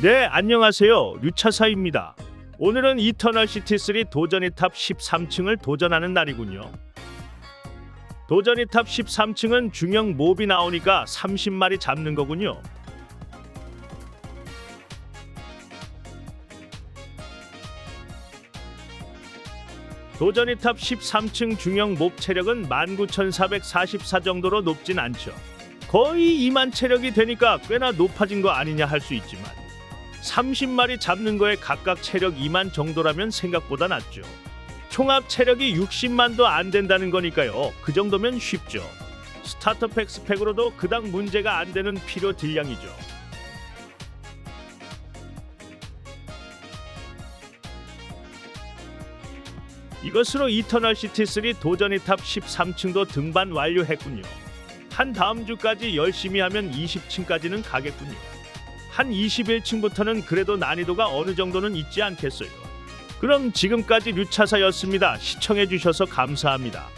네, 안녕하세요. 류차사입니다. 오늘은 이터널 시티3 도전이 탑 13층을 도전하는 날이군요. 도전이 탑 13층은 중형 몹이 나오니까 30마리 잡는 거군요. 도전이 탑 13층 중형 몹 체력은 19,444 정도로 높진 않죠. 거의 2만 체력이 되니까 꽤나 높아진 거 아니냐 할 수 있지만 30마리 잡는 거에 각각 체력 2만 정도라면 생각보다 낫죠. 총합 체력이 60만도 안 된다는 거니까요. 그 정도면 쉽죠. 스타터팩 스펙으로도 그닥 문제가 안 되는 필요 딜량이죠. 이것으로 이터널 시티 3 도전이 탑 13층도 등반 완료했군요. 한 다음 주까지 열심히 하면 20층까지는 가겠군요. 한 21층부터는 그래도 난이도가 어느 정도는 있지 않겠어요. 그럼 지금까지 류차사였습니다. 시청해 주셔서 감사합니다.